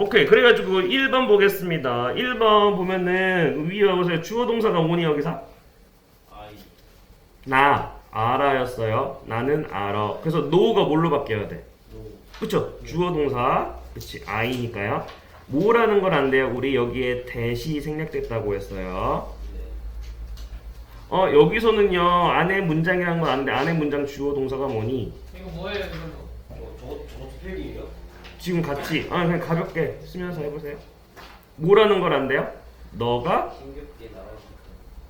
오케이. 그래가지고 1번 보겠습니다. 1번 보면은 위에 보세요. 주어 동사가 뭐니 여기서? 나 알아였어요. 나는 알아. 그래서 no가 뭘로 바뀌어야 돼? 노 그쵸? 주어 동사. 그치. I니까요. 뭐라는 건안 돼요. 우리 여기에 대시 생략됐다고 했어요. 네. 어 여기서는요 안에 문장이라는 건안 돼. 안에 문장 주어 동사가 뭐니? 이거 뭐예요 이거? 저거 저거 저거 스펠링이에요? 지금 같이 아 그냥 가볍게 쓰면서 해보세요. 뭐라는 건안 돼요? 너가.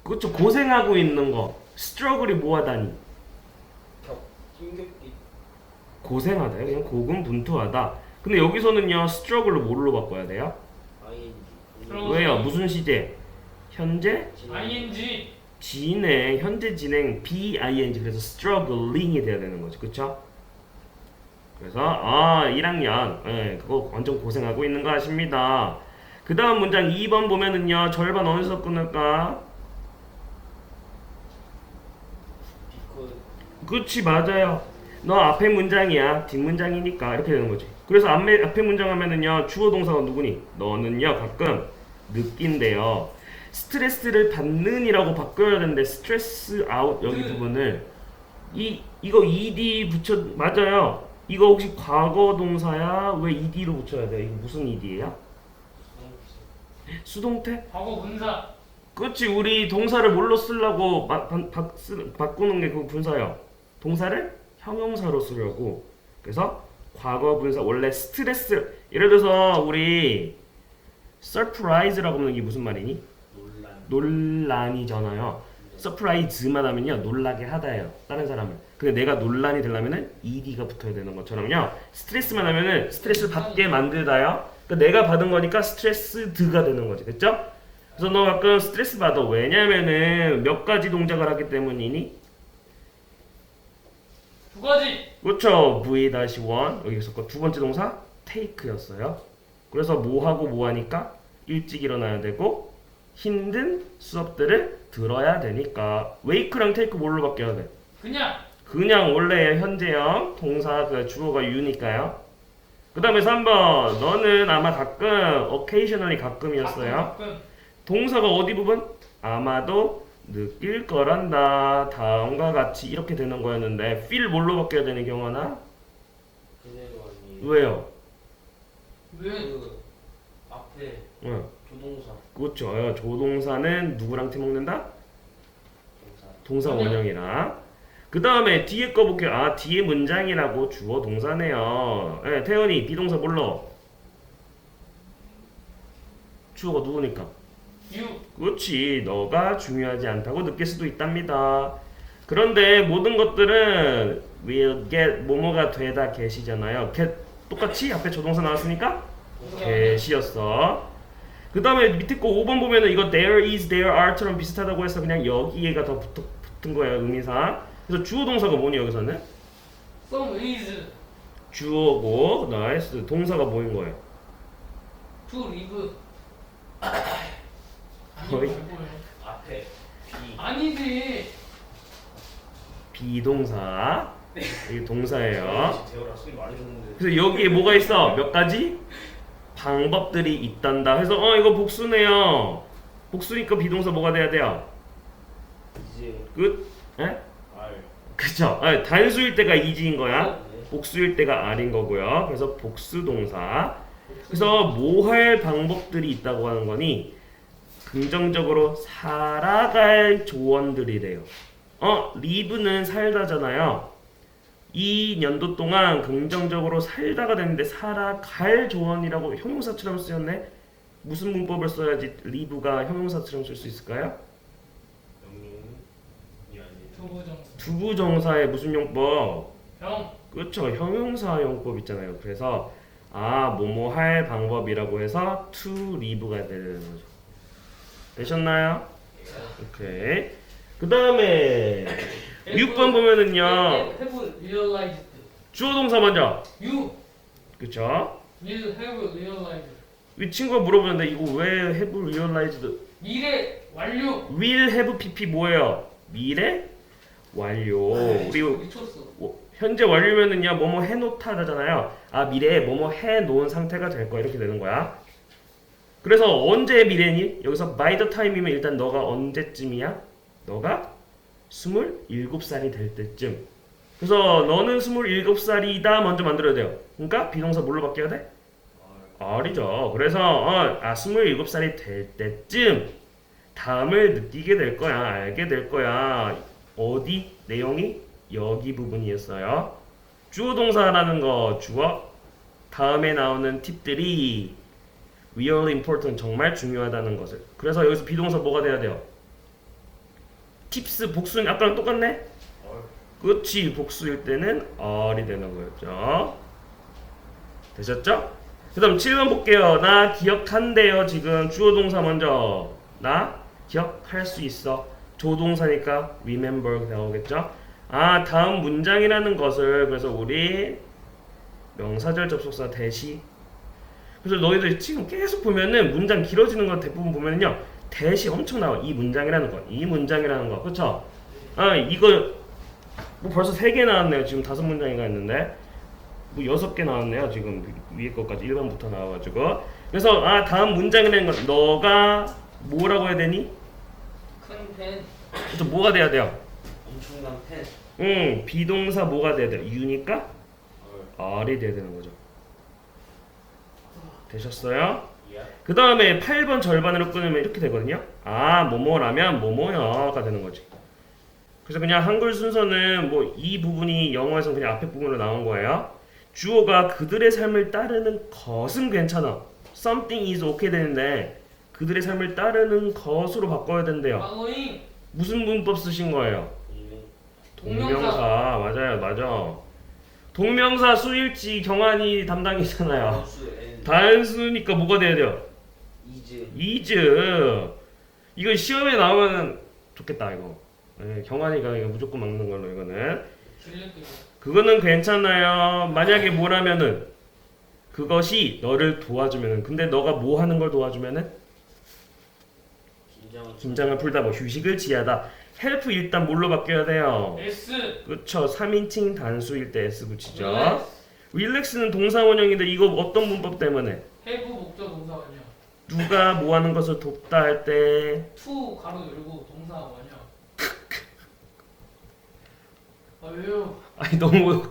그쵸 고생하고 있는 거. 스트러글이 뭐하다니? 고생하다. 그냥 고군분투하다. 근데 여기서는요 스트러글로 뭘로 바꿔야 돼요? 왜요? 무슨 시제? 현재 ing 진행 현재 진행 BING 그래서 struggling이 돼야 되는 거죠. 그쵸? 그래서 아 1학년 예, 그거 완전 고생하고 있는 거 아십니다. 그 다음 문장 2번 보면은요 절반 어디서 끊을까? 그치 맞아요. 너 앞에 문장이야 뒷문장이니까 이렇게 되는 거지. 그래서 앞에, 앞에 문장 하면은요 주어 동사가 누구니? 너는요 가끔 느낀대요. 스트레스를 받는이라고 바꿔야 되는데 스트레스 아웃 여기 그- 부분을 이 이거 ed 붙여 맞아요. 이거 혹시 과거 동사야? 왜 ed로 붙여야 돼? 이거 무슨 ed예요? 수동태? 과거 분사 그렇지 우리 동사를 뭘로 쓰려고 바, 바, 바, 쓰, 바꾸는 게 그 분사요 동사를 형용사로 쓰려고 그래서 과거 분사 원래 스트레스 예를 들어서 우리 surprise라고 하면 이게 무슨 말이니? 논란 논란이잖아요 surprise만 하면요 놀라게 하다예요 다른 사람을 근데 내가 논란이 되려면은 ed가 붙어야 되는 것처럼요. 스트레스만 하면은 스트레스를 받게 만들다요. 그러니까 내가 받은 거니까 스트레스드가 되는 거지. 됐죠? 그래서 너 가끔 스트레스 받아. 왜냐면은 몇 가지 동작을 하기 때문이니? 두 가지. 그렇죠. V-1 여기서 거두 번째 동사 take였어요. 그래서 뭐 하고 뭐 하니까 일찍 일어나야 되고 힘든 수업들을 들어야 되니까. wake랑 take 뭘로 바뀌어야 돼? 그냥 그냥 원래 현재형 동사 그 주어가 you니까요. 그 다음에 3번 너는 아마 가끔 occasionally 가끔이었어요. 가끔 동사가 어디 부분? 아마도 느낄 거란다. 다음과 같이 이렇게 되는 거였는데 feel 뭘로 바뀌어야 되는 경우나? 왜요? 왜 그 앞에 응. 조동사 그렇죠. 어, 조동사는 누구랑 팀 먹는다? 동사 동사 원형. 원형이랑 그 다음에 뒤에 거 볼게요. 아 뒤에 문장이라고 주어 동사네요. 예, 태연이 비동사 뭘로? 주어가 누구니까? 유 그렇지. 너가 중요하지 않다고 느낄 수도 있답니다. 그런데 모든 것들은 will get 뭐뭐가 되다 get이잖아요. get 똑같이 앞에 조동사 나왔으니까 get이었어. 그 다음에 밑에 거 5번 보면은 이거 there is, there are처럼 비슷하다고 해서 그냥 여기에가 더 붙, 붙은 거예요 의미상. 그래서 주어 동사가 뭐니 여기서는? some is 주어고 나이스 동사가 뭐인 거예요? to live 거의. 앞에 비 아니지 비동사. 이게 동사예요. 대어랑 소리 많이 듣는데 그래서 여기에 뭐가 있어? 몇 가지 방법들이 있단다. 그래서 어 이거 복수네요. 복수니까 비동사 뭐가 돼야 돼요? 이제 끝? 에? 그쵸? 아, 단수일 때가 이지인 거야. 네. 복수일 때가 R인 거고요. 그래서 복수 동사. 그래서 뭐 할 방법들이 있다고 하는 거니 긍정적으로 살아갈 조언들이래요. 어, live는 살다잖아요. 이 년도 동안 긍정적으로 살다가 됐는데 살아갈 조언이라고 형용사처럼 쓰였네. 무슨 문법을 써야지 live가 형용사처럼 쓸 수 있을까요? 명령이 아니 두부정 두부정사의 무슨 용법? 형 그렇죠. 형용사 용법 있잖아요. 그래서 아 뭐뭐 할 방법이라고 해서 to live가 되는 거죠. 되셨나요? 오케이. 그 다음에 6번 보면은요 have realized 주어 동사 먼저. you 그쵸? will have realized 이 친구가 물어보는데 이거 왜 have realized 미래 완료 will have pp 뭐예요? 미래 완료. 우리 미쳤어 현재 완료면은요 뭐뭐 해놓다잖아요. 아 미래에 뭐뭐 해놓은 상태가 될 거야 이렇게 되는 거야. 그래서 언제 미래니? 여기서 by the time이면 일단 너가 언제쯤이야? 너가 27살이 될 때쯤. 그래서 너는 27살이다 먼저 만들어야 돼요. 그러니까 비동사 뭘로 바뀌어야 돼? R이죠. 그래서 어, 아 27살이 될 때쯤 다음을 느끼게 될 거야. 알게 될 거야. 어디 내용이 여기 부분이었어요. 주어 동사라는 거 주어 다음에 나오는 팁들이 really important 정말 중요하다는 것을. 그래서 여기서 비동사 뭐가 돼야 돼요? 팁스 복수는 아까랑 똑같네. 그렇지 복수일 때는 R이 되는 거였죠. 되셨죠? 그 다음 7번 볼게요. 나 기억한대요. 지금 주어 동사 먼저. 나 기억할 수 있어. 조동사니까 remember 나오겠죠? 아 다음 문장이라는 것을 그래서 우리 명사절 접속사 대시. 그래서 너희들 지금 계속 보면은 문장 길어지는 거 대부분 보면은요 대시 엄청 나와. 이 문장이라는 거이 문장이라는 거. 그쵸? 아 이거 뭐 벌써 세 개 나왔네요. 지금 다섯 문장이가 있는데. 뭐 여섯 개 나왔네요. 지금 위에 것까지 1번부터 나와가지고. 그래서 아 다음 문장이라는 건 너가 뭐라고 해야 되니? 큰펜 그래서 뭐가 돼야 돼요? 엄청난 펜. 응 비동사 뭐가 돼야 돼요? 유니까 어. R이 돼야 되는 거죠 되셨어요? 야. 그 다음에 8번 절반으로 끊으면 이렇게 되거든요. 아, 뭐뭐라면 뭐뭐여가 되는 거지. 그래서 그냥 한글 순서는 뭐 이 부분이 영어에서 그냥 앞에 부분으로 나온 거예요. 주어가 그들의 삶을 따르는 것은 괜찮아. Something is okay 되는데 그들의 삶을 따르는 것으로 바꿔야 된대요. 무슨 문법 쓰신 거예요? 동명사. 맞아요, 맞아. 동명사 수일치 경환이 담당이잖아요. 단수니까 뭐가 돼야 돼요? 이즈. 이즈 이거 시험에 나오면 좋겠다 이거 네, 경환이가 이거 무조건 막는 걸로 이거는 그거는 괜찮아요 만약에 뭐라면은 그것이 너를 도와주면은 근데 너가 뭐 하는 걸 도와주면은 긴장을. 풀다 뭐 휴식을 지하다. 헬프 일단 뭘로 바뀌어야 돼요? S. 그쵸. 3인칭 단수일 때 S 붙이죠. relax 릴렉스는 동사 원형인데 이거 어떤 문법 때문에? have 목적 동사 원형. 누가 뭐 하는 것을 돕다 할때? to 가로 열고 동사 원형. 아 왜요? 아니 너무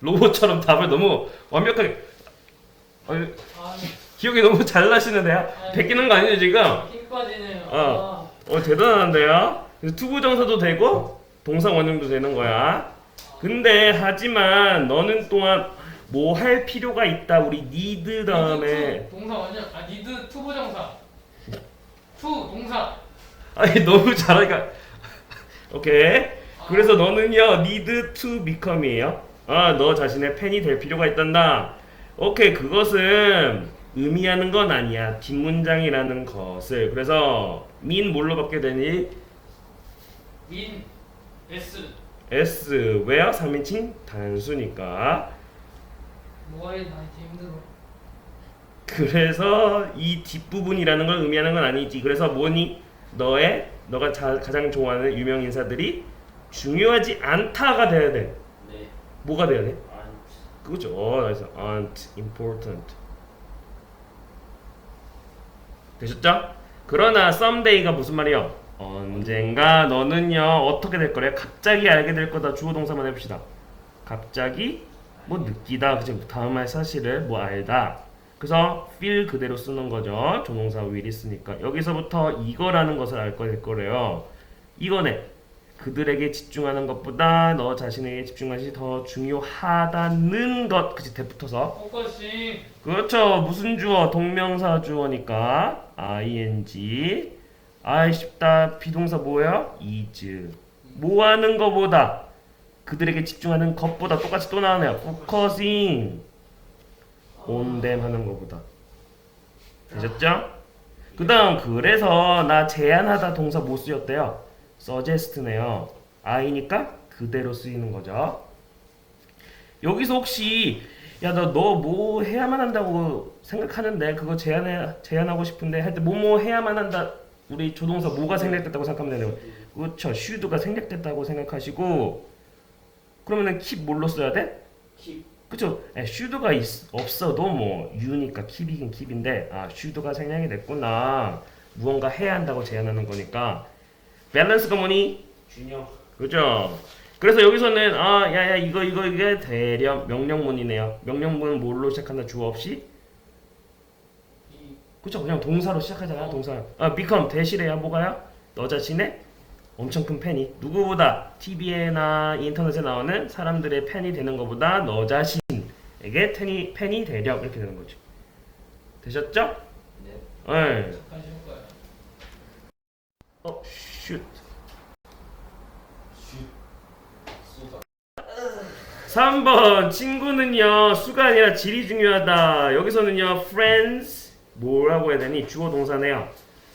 로봇처럼 답을 너무 완벽하게. 아니, 아 기억이 너무 잘 나시는데요? 아니. 베끼는 거 아니에요 지금? 힘 빠지네요 어. 어 대단한데요? 그래서 투부 정사도 되고 동사 원형도 되는 거야 근데 하지만 너는 또한 뭐 할 필요가 있다 우리 need 아, 다음에 동사 원형 아 need to 부정사 to 동사 아니 너무 잘하니까 오케이 그래서 너는요 need to become이에요. 아, 너 자신의 팬이 될 필요가 있단다. 오케이, 그것은 의미하는 건 아니야. 뒷문장이라는 것을. 그래서 mean 뭘로 바뀌게 되니? min S s where 3인칭 단수니까. 이 나한테 힘들어 그래서 이 뒷부분이라는 걸 의미하는 건 아니지. 그래서 뭐니? 너의 너가 자, 가장 좋아하는 유명 인사들이 중요하지 않다가 돼야 돼. 네. 뭐가 돼야 돼? 안. 그죠. 그래서 aren't important. 되셨죠? 그러나 someday가 무슨 말이요? 언젠가 너는요 어떻게 될 거래? 갑자기 알게 될 거다. 주어 동사만 해봅시다. 갑자기 뭐 느끼다. 그지? 다음 할 사실을 뭐 알다. 그래서 feel 그대로 쓰는 거죠. 조동사 will 있으니까 여기서부터 이거라는 것을 알거 될 거래요. 이거네. 그들에게 집중하는 것보다 너 자신에게 집중하는 것이 더 중요하다는 것 그치 대 붙어서 포커싱 그렇죠 무슨 주어 동명사 주어니까 ing 아이 쉽다 비동사 뭐예요 is 뭐 하는 거보다 그들에게 집중하는 것보다 똑같이 또 나오네요 focusing on them 하는 거보다 되셨죠? 그 다음 그래서 나 제안하다 동사 뭐 쓰였대요? suggest네요. I니까 그대로 쓰이는 거죠. 여기서 혹시 야 너 너 뭐 해야만 한다고 생각하는데 그거 제안해 제안하고 싶은데 할때 뭐 뭐 해야만 한다 우리 조동사 뭐가 생략됐다고 생각하면 되네요. 그렇죠. should가 생략됐다고 생각하시고 그러면은 keep 뭘로 써야 돼? 킵. 그쵸? 에, should가 있- 없어도 뭐 you니까 keep이긴 keep인데 아 should가 생략이 됐구나 무언가 해야 한다고 제안하는 거니까 밸런스가 뭐니? 준영. 그죠? 그래서 여기서는 아 야야 이거 이거 이게 대령 명령문이네요 명령문은 뭘로 시작한다 주어 없이? 이 그쵸 그냥 동사로 시작하잖아 동사 아 become 대시래야 뭐가요? 너 자신의 엄청 큰 팬이 누구보다 TV에나 인터넷에 나오는 사람들의 팬이 되는 것보다 너 자신에게 팬이, 팬이 되렴 이렇게 되는 거죠 되셨죠? 네. 네. 어 슛. 수가. 3번 친구는요 수가 아니라 질이 중요하다. 여기서는요 friends 뭐라고 해야 되니? 주어 동사네요.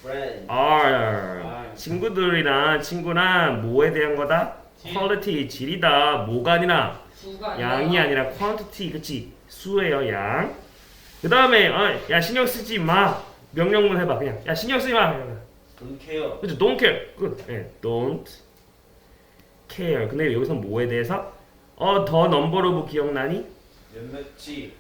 브랜드. are. 친구들이랑 친구랑 뭐에 대한 거다? 질. quality 질이다. 뭐가 아니라 수가 아니라. 양이 아니라 quantity 그치? 수예요 양 그 다음에 어, 야 신경 쓰지 마. 명령문 해봐 그냥. 야 신경 쓰지 마. 돈 케어. 그치 don't care. Good. 예, don't care. 근데 여기서 뭐에 대해서 어 더 넘버 오브 기억나니? 몇몇치.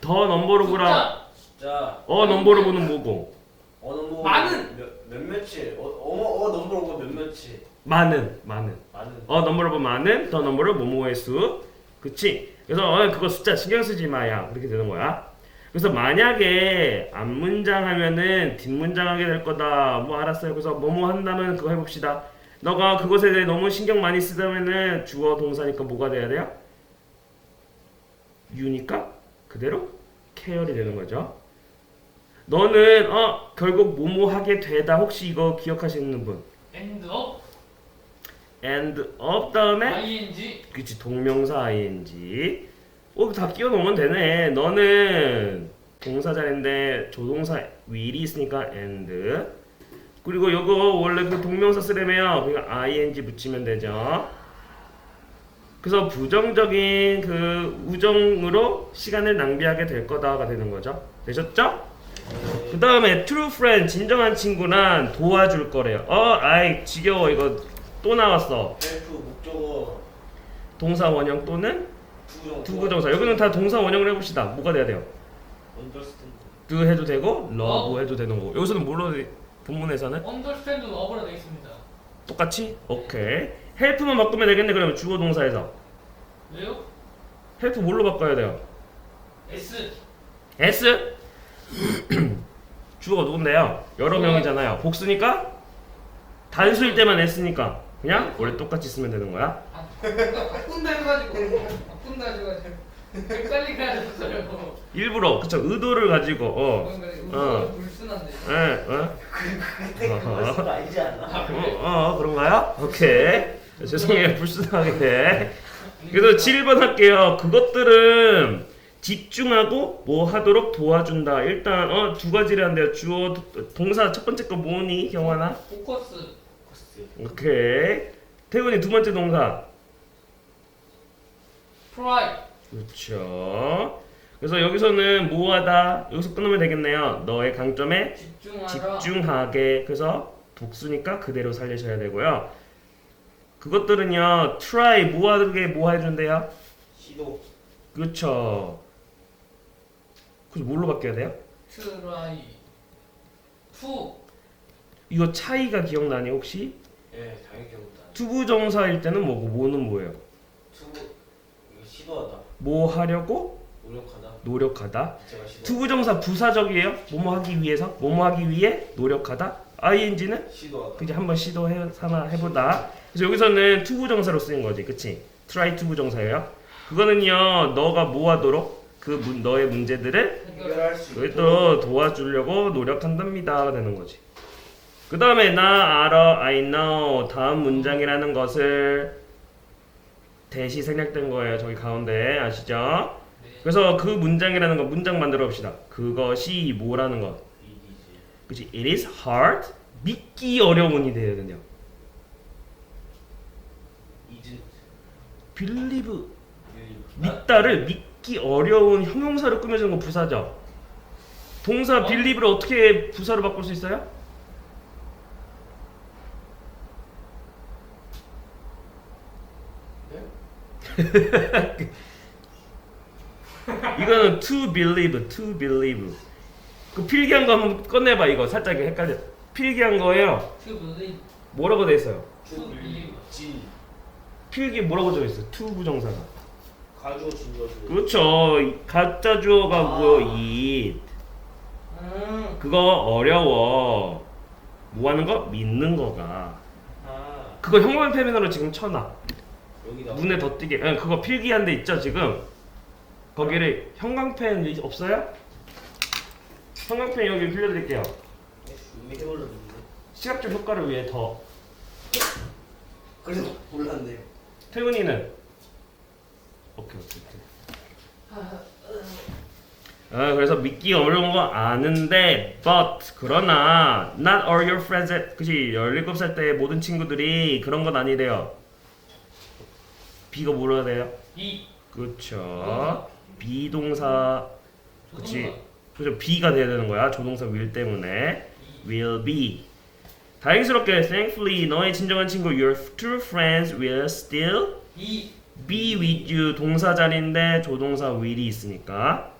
더 넘버 오브라 숫자. 숫자. 어 넘버 오브는 뭐고? 어 넘버. 많은. 몇 몇몇치. 어 어머 어 넘버 오브 몇몇치. 많은 많은 많은. 어 넘버 오브 많은 더 넘버 오브 뭐뭐의 수 그치? 그래서 어, 그거 숫자 신경 쓰지 마야 그렇게 되는 거야 그래서 만약에 앞문장 하면은 뒷문장 하게 될 거다 뭐 알았어요 그래서 뭐뭐 한다면 그거 해봅시다 너가 그것에 대해 너무 신경 많이 쓰다면은 주어 동사니까 뭐가 돼야 돼요? 유니까 그대로 케어이 되는 거죠. 너는 어 결국 뭐뭐 하게 되다. 혹시 이거 기억하시는 분? End of and up 다음에 ing. 그치 동명사 ing. 어다 끼워 넣으면 되네. 너는 동사자인데 조동사 will이 있으니까 and 그리고 요거 원래 그 동명사 쓰려면 그냥 ing 붙이면 되죠 그래서 부정적인 그 우정으로 시간을 낭비하게 될 거다가 되는 거죠 되셨죠? 그 다음에 true friend 진정한 친구는 도와줄 거래요 어 아이 지겨워 이거 또 나왔어. 동사 원형 또는. 투구정사 여기는 다 동사 원형을 해봅시다 뭐가 돼야 돼요? do 해도 되고 love 어. 해도 되는 거고 여기서는 뭘로 돼? 본문에서는 understand love로 되어 있습니다. 똑같이? 오케이. help만 바꾸면 되겠네 그러면 주어 동사에서. 왜요? help 뭘로 바꿔야 돼요? s. S? 주어가 누군데요? 여러 명이잖아요. 복수니까? 단수일 때만 s니까. 그냥? 원래 똑같이 쓰면 되는 거야? 아, 바꾼다 해가지고 바꾼다 해가지고 헷갈리게 하셨어요. 일부러 그쵸 의도를 가지고 어 어. 불순한데. 에, 어? 그때 그거 쓰거 아니지 않나? 아, 어, 그래? 어 그런가요? 오케이 죄송해요 불순하게 그래서 7번 할게요 그것들은 집중하고 뭐 하도록 도와준다 일단 어 두 가지를 한대요 주어 동사 첫 번째 거 뭐니 경환아? 포커스. 오케이 태훈이 두 번째 동사 try 그렇죠. 그래서 여기서는 뭐하다. 여기서 끊으면 되겠네요. 너의 강점에 집중하라. 집중하게. 그래서 복수니까 그대로 살리셔야 되고요. 그것들은요 try 뭐하게 뭐 해준대요. 시도. 그렇죠. 그래서 뭘로 바뀌어야 돼요? try. to 이거 차이가 기억나니 혹시? 예, 당연히 기억나. 투부정사일 때는 뭐고 뭐는 뭐예요. 이거 시도하다. 뭐 하려고 노력하다. 노력하다. 투부정사 부사적이에요 뭐뭐 하기 위해서 뭐뭐 하기 위해 노력하다 ing는 시도하다. 그냥 한번 시도해 삼아 해보다. 그래서 여기서는 투부정사로 쓰인 거지, 그치? try 투부정사예요. 그거는요, 너가 뭐하도록 그 문, 너의 문제들을 해결. 해결할 수 있도록. 또 도와주려고 노력한답니다. 되는 거지. 그 다음에 나 알아, I know 다음 문장이라는 것을 대시 생략된 거예요. 저기 가운데 아시죠? 네. 그래서 그 문장이라는 거 문장 만들어 봅시다. 그것이 뭐라는 것. 이디지. 그치? It is hard. 믿기 어려운이. 이즈. believe 유. 믿다를 믿기 어려운 형용사로 꾸며주는 건 부사죠. 동사 어? believe를 어떻게 부사로 바꿀 수 있어요? 이거는 to believe, to believe. 그 필기한 거 한번 꺼내봐 이거 살짝 헷갈려. 필기한 거예요. 뭐라고 돼 있어요? 투 진. 필기 뭐라고 돼 있어? to 부정사가. 가주어 진주어 주. 그렇죠. 이 가짜 주어가 아. 뭐요? it. 음. 그거 어려워. 뭐 하는 거? 믿는 거가. 아 그거 형광 페민으로 지금 쳐놔. 여기다. 눈에 더 띄게. 응, 그거 필기한 데 있죠 지금. 거기를 형광펜 이- 없어요? 형광펜 여기 빌려드릴게요. 이미 해버렸는데. 시각적 효과를 위해 더. 그래서 몰랐네요. 태훈이는 오케이 오케이 오케이. 아 그래서 믿기 어려운 거 아는데 but 그러나 not all your friends at 그치 17살 때 모든 친구들이 그런 건 아니래요. B가 뭐라 돼요? 이. 그렇죠. 비동사. 그치? 그죠? B가 돼야 되는 거야 조동사 will 때문에. Will be. 다행스럽게 thankfully 너의 진정한 친구 your true friends will still 이. be with you. 동사 자리인데 조동사 will이 있으니까.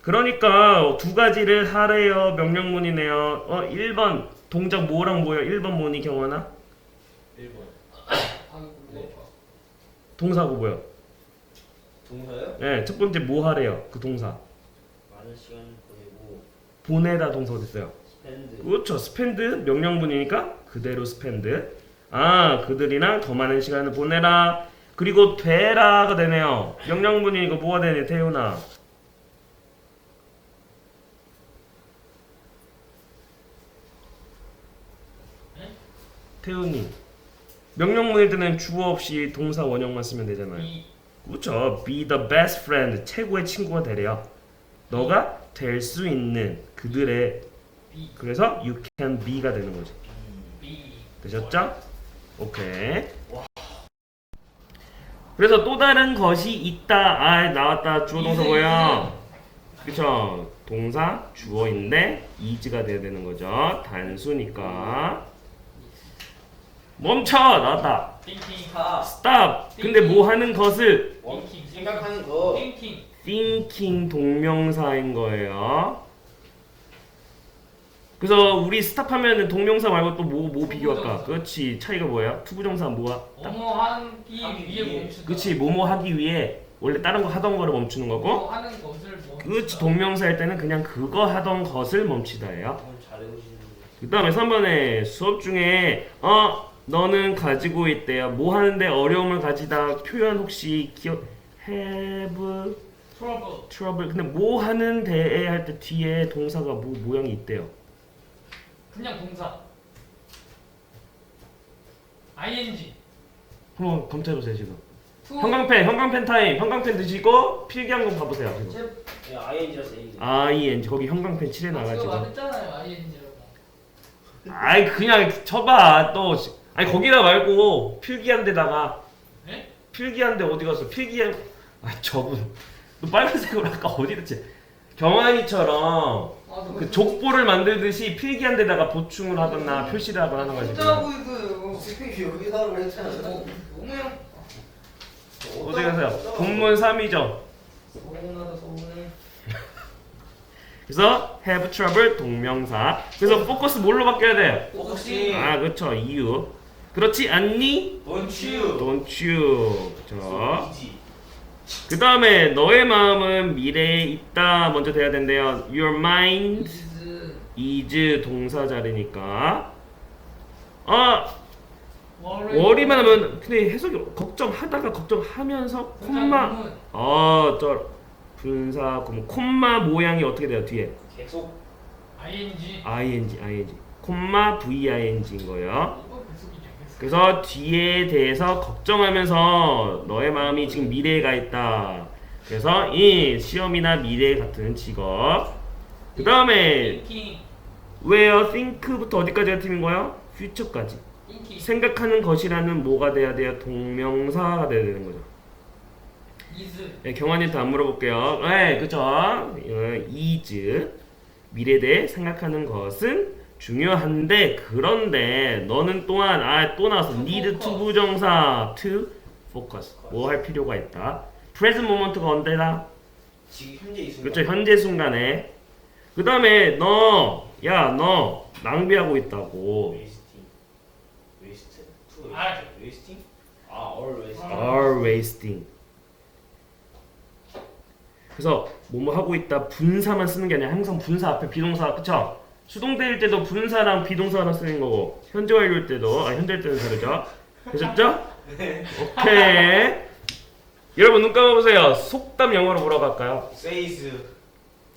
그러니까 두 가지를 하래요 명령문이네요. 어 1번. 동작 뭐랑 뭐야 1번 뭐니 경원아? 1번. 네. 동사고 뭐야 동사요? 네 첫 번째 뭐 하래요 그 동사 많은 시간을 보내고 보내다 동사 어디 있어요 스펜드. 그렇죠. 스펜드 명령문이니까 그대로 스펜드. 아 그들이랑 더 많은 시간을 보내라. 그리고 되라가 되네요. 명령문이니까 뭐가 되네 태훈아. 태훈이. 명령문일 때는 주어 없이 동사 원형만 쓰면 되잖아요. 이. 그렇죠. Be the best friend. 최고의 친구가 되래요. 너가 될 수 있는 그들의 비. 그래서 you can be가 되는 거지. 비. 되셨죠? 오케이. 그래서 또 다른 것이 있다. 아 나왔다. 주어 동사 뭐야? 그쵸? 동사 주어인데 is가 돼야 되는 거죠. 단수니까. 멈춰 나왔다. stop. 근데 뭐 하는 것을 원. 띵킹. 생각하는 거. 띵킹. thinking 동명사인 거예요. 그래서 우리 스탑하면 동명사 말고 또 뭐 뭐 비교할까? 그렇지 차이가 뭐야? 투부정사 뭐야? 딱 어머 하기 하기 위해 위해. 멈추다. 그렇지 뭐뭐 하기 위해 원래 다른 거 하던 거를 멈추는 거고 뭐 하는 것을 멈추다. 그렇지 동명사일 때는 그냥 그거 하던 것을 멈추다예요. 오늘 잘해오시는데. 그 다음에 3번에 수업 중에 어 너는 가지고 있대요. 뭐 하는데 어려움을 가지다 표현 혹시 기억 have 트러블. trouble 근데 뭐 하는데 할때 뒤에 동사가 뭐 모양이 있대요. 그냥 동사. ing. 한번 검토해 보세요 지금. 투. 형광펜 형광펜 타임 형광펜 드시고 필기한 거 봐보세요 지금. 야 ING라서 A. ING 거기 형광펜 칠해 아, 나가지고. 제가 말했잖아요 ing라고. 아이 그냥 쳐봐 또 아니 거기다 말고 필기한 데다가 네? 필기한 데 어디 갔어? 필기한 아 저분 너 빨간색으로 아까 어디 갔지? 경환이처럼 아, 그 족보를 만들듯이 필기한 데다가 보충을 하거나 표시를 하거나 하는 거지. 하고 있어요. 여기서 하라고 했잖아. 어, 너무 형. 어디 가세요? 본문 3이죠? 서운하다 서운해. 그래서 have trouble 동명사. 그래서 포커스 뭘로 바뀌어야 돼요 혹시 아 그렇죠 이유 그렇지 않니 Don't you? don't you 이지. 그 다음에 너의 마음은 미래에 있다 먼저 돼야 된대요. Your mind is 동사 자리니까. 아. 워리만 하면 근데 해석이 걱정하다가 걱정하면서 콤마 어저 분사 그럼 콤마 모양이 어떻게 돼요 뒤에 계속 ing. ing ing 콤마 ving인 거예요. 그래서 뒤에 대해서 걱정하면서 너의 마음이 지금 미래에 가 있다. 그래서 이 시험이나 미래 같은 직업. 그 다음에 where think부터 어디까지가 팀인 거야? future까지. 생각하는 것이라는 뭐가 돼야 돼요? 동명사가 돼야 되는 거죠. 네, 경환이한테 안 물어볼게요. 네, 그죠? 어, is 미래에 대해 생각하는 것은 중요한데 그런데 너는 또한 아 또 나왔어 need to 부정사 to focus. 뭐 할 필요가 있다. present moment가 언제다? 지금 현재 이 순간. 그렇죠. 현재 순간에. 그 다음에 너, 야, 너 낭비하고 있다고. 웨이스팅. 웨이스트. 투 아. 웨이스팅? 아, all 웨이스팅. are wasting. 그래서 뭐뭐 하고 있다 분사만 쓰는 게 아니라 항상 분사 앞에 비동사 그쵸? 수동태일 때도 분사랑 비동사랑 쓰는 거고 현재 완료일 때도 아 현재 때는 다르죠? 되셨죠? 오케이 여러분 눈 감아보세요 속담 영어로 뭐라고 할까요? says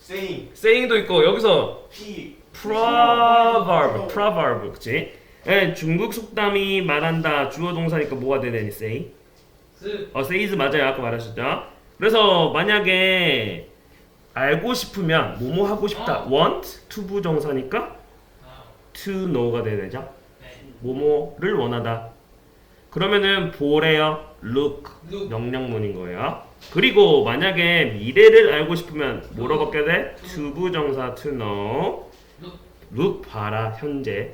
saying saying도 있고 여기서 p proverb proverb 그치? 예, 중국 속담이 말한다 주어 동사니까 뭐가 되니 say? 스 어, 세이즈 맞아요. 아까 말하셨죠? 그래서 만약에 알고 싶으면 뭐뭐 하고 싶다. 어. want to 부정사니까 아, to know가 돼야 되죠. 네. 뭐뭐를 원하다. 그러면은 보래요. look look 명령문인 거예요. 그리고 만약에 미래를 알고 싶으면 뭐로 바뀌어야 돼? to 부정사 to know. look 봐라 현재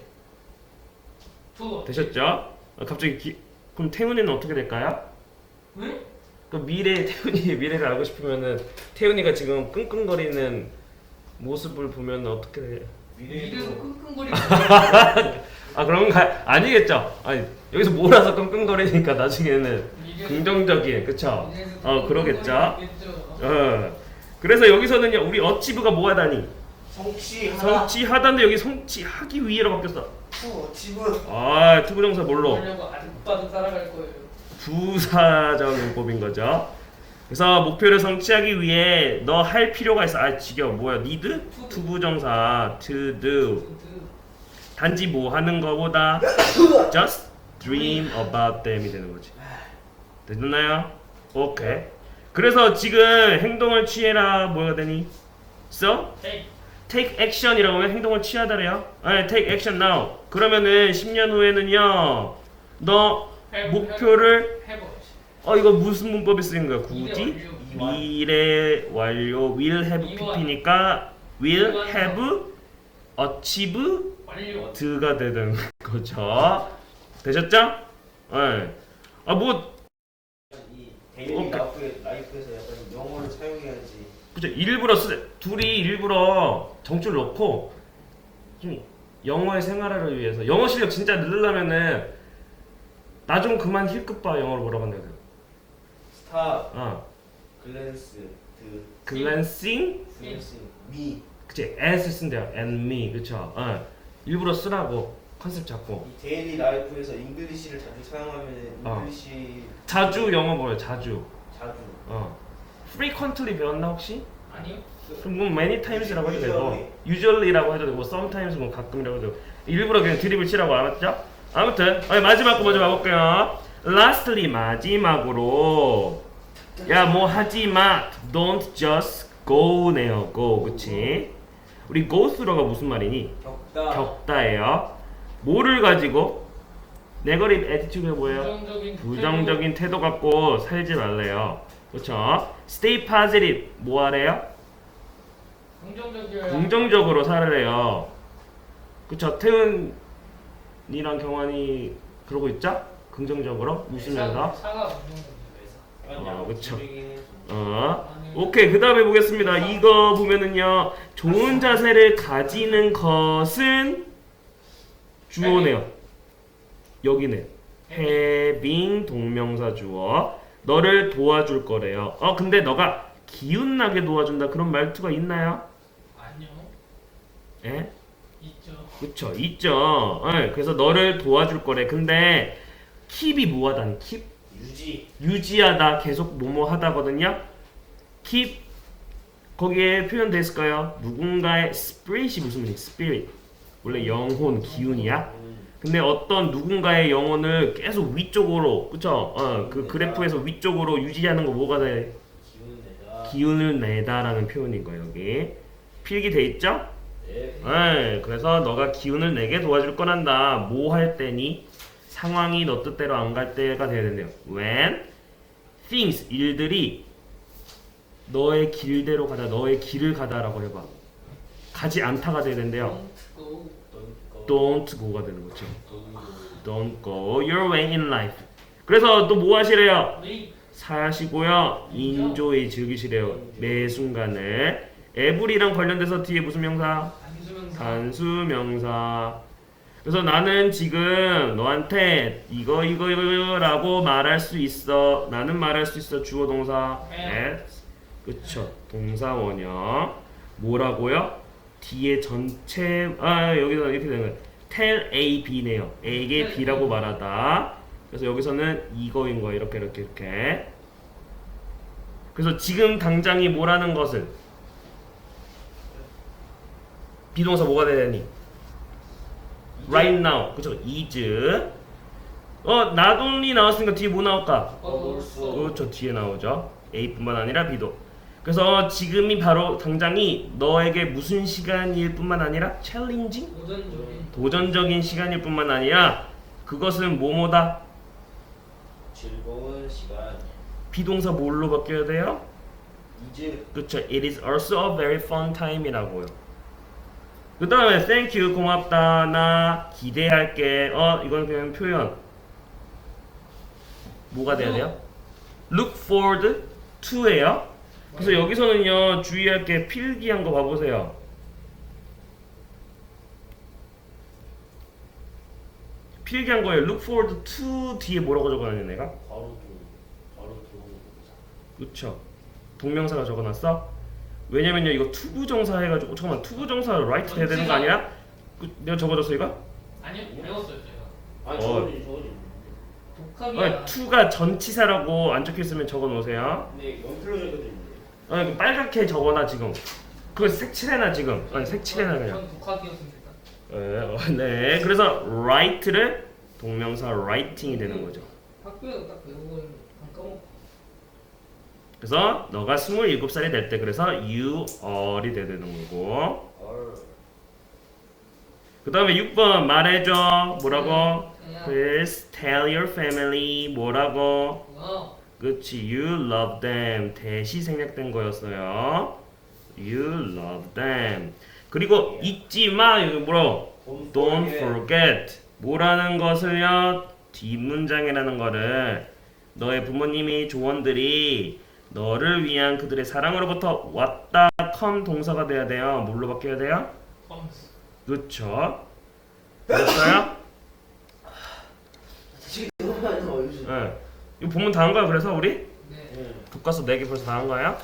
되셨죠? 어, 갑자기 기... 그럼 태훈이는 어떻게 될까요? 응? 그 미래 태훈이의 미래를 알고 싶으면은 태훈이가 지금 끙끙거리는 모습을 보면 어떻게 돼? 미래도 미래도 끙끙거리고 아 그런가 아니겠죠? 아니 여기서 몰아서 끙끙거리니까 나중에는 미래도- 긍정적인 그쵸? 미래도 어 그러겠죠? 끙끙거리겠죠. 어 그래서 여기서는요 우리 어치브가 뭐하다니 성취하다 성취하다인데 여기 성취하기 위해로 바뀌었어. 투 어치브 아 투부정사 뭘로? 그러려고 아득바득 살아갈 거예요. 부사적 용법인 거죠. 그래서 목표를 성취하기 위해 너 할 필요가 있어. 아 지겨 뭐야? need 투부정사 to do 그- 단지 뭐 하는 거보다 just dream about them이 되는 거지. 됐나요? 오케이. 그래서 지금 행동을 취해라 뭐가 되니? So take action이라고 하면 행동을 취하다래요. 아, take action now. 그러면은 10년 후에는요. 너 목표를. 어 이거 무슨 문법이 쓰인 거야? 굳이 미래 완료. will have pp니까 will have achieve. 드가 되는 거죠. 되셨죠? 예. 아뭐 이 데일리 오케이. 라이프 라이프에서 약간 영어를 사용해야지 그죠 일부러 쓰 둘이 일부러 정줄 넣고 좀 영어의 생활화를 위해서 영어 실력 진짜 늘려면은 나 좀 그만 힐끗 봐 영어로 뭐라고 한다 그래. 스탑 어. 글랜스 드 glancing 글랜싱. 미. 그치 as 쓴대요. And me. 그쵸? 어. 일부러 쓰라고 컨셉 잡고. 이 데일리 라이프에서 잉글리시를 자주 사용하면 어. 잉글리시 자주 영어 뭐예요? 자주. 자주. 어. Frequently 배웠나 혹시? 아니요. 그럼 뭐 many times라고 해도 되고. Usually라고 해도 되고. Sometimes 뭐 가끔이라고 해도 되고. 일부러 그냥 드립을 치라고 알았죠? 아무튼 어, 마지막 거 먼저 봐볼게요 lastly 마지막으로 야 뭐 하지 마 don't just go네요 go 그치? 우리 go through가 무슨 말이니? 격다 격다예요 뭐를 가지고 네거립 애티튜드가 뭐예요? 부정적인 부정적인 태도 갖고 살지 말래요 그렇죠? stay positive 뭐 하래요? 긍정적이어야 긍정적으로 살으래요. 그쵸? 태은 이랑 경환이 그러고 있죠? 긍정적으로 웃으면서. 어, 양 그쵸. 어. 오케이 그 다음에 보겠습니다. 이거 보면은요 좋은 자세를 가지는 것은 주어네요. 여기는 having 동명사 주어 너를 도와줄 거래요. 어 근데 너가 기운 나게 도와준다 그런 말투가 있나요? 아니요. 예? 그쵸 있죠. 예, 그래서 너를 도와줄 거래. 근데 keep이 뭐하다니? keep 유지. 유지하다 계속 뭐뭐 하다거든요? keep 거기에 표현돼 있을까요? 누군가의 spirit이 무슨 말이야 spirit. 원래 영혼 기운이야? 음, 근데 어떤 누군가의 영혼을 계속 위쪽으로 그쵸? 어 그 그래프에서 위쪽으로 유지하는 거 뭐가 돼? 기운을 내다라는 표현인 거예요 여기. 필기 돼 있죠 네. 네, 그래서 너가 기운을 내게 도와줄 거란다. 뭐 할 때니? 상황이 너 뜻대로 안 갈 때가 돼야 된대요. When things 일들이 너의 길대로 가다, 너의 길을 가다라고 해봐. 가지 않다가 돼야 된대요. Don't go. Don't go. Don't go가 되는 거죠. Don't go. Your way in life. 그래서 또 뭐 하시래요? 리 사시고요. 인조이 즐기시래요. 매 순간에. 에브리랑 관련돼서 뒤에 무슨 명사? 단수명사 단수 명사. 그래서 나는 지금 너한테 이거 이거 이거 이거라고 말할 수 있어. 나는 말할 수 있어. 주어 동사. at. 그쵸. 동사 원형. 뭐라고요? 뒤에 전체 아 여기서 이렇게 되는 거예요. tell A, B네요. A에게 B라고 말하다. 그래서 여기서는 이거인 거예요. 이렇게 이렇게 이렇게. 그래서 지금 당장이 뭐라는 것을 비동사 뭐가 돼야 되니? right now. 그죠 is 어 not only 나왔으니까 뒤에 뭐 나올까? 어볼수. 그렇죠. 뒤에 나오죠. A뿐만 아니라 B도. 그래서 지금이 바로 당장이 너에게 무슨 시간일 뿐만 아니라 챌린징 도전적인. 도전적인 시간일 뿐만 아니라 그것은 뭐뭐다? 즐거운 시간. 비동사 뭘로 바뀌어야 돼요? 이즈. 그렇죠 it is also a very fun time이라고요 그 다음에 thank you 고맙다 나 기대할게 어 이건 그냥 표현 뭐가 돼야 돼요? look forward to예요 그래서 여기서는요 주의할 게 필기한 거 봐보세요 필기한 거에 look forward to 뒤에 뭐라고 적어놨냐 내가? 바로 좀 바로 거죠. 그쵸 동명사가 적어놨어? 왜냐면요 이거 투부정사 해가지고 잠깐만 투부정사 right 돼야 되는 거 아니야? 그, 내가 적어줬어 이거? 아니요 배웠어요 제가 아니 어. 저거지 저거지. 독학이야 아, 투가 전치사라고 안 적혀있으면 적어놓으세요 근데. 아 이거 빨갛게 적어놔 지금 그거 색칠해놔 지금 아니 색칠해놔 그냥 전 독학이었습니다 네, 어, 네 그래서 right를 동명사 writing이 되는 거죠 학교에서 딱 배우고 안 까먹고 그래서 너가 27살이 될 때 그래서 you are이 돼야 되는 거고. 얼. 그 다음에 6번 말해줘. 뭐라고? Please tell your family 뭐라고? 어 그치 you love them. 대시 생략된 거였어요. You love them. 그리고 잊지 마. 이거 뭐라고? don't forget. 뭐라는 것을요? 뒷문장이라는 거를. 너의 부모님이 조원들이 너를 위한 그들의 사랑으로부터 왔다 come 동사가 돼야 돼요 뭘로 바뀌어야 돼요? 그쵸 됐어요? 지금 너무 많이 나와 요즘. 네. 이거 본문 다한 거야 그래서 우리? 네 응. 교과서 4개 벌써 다한 거예요?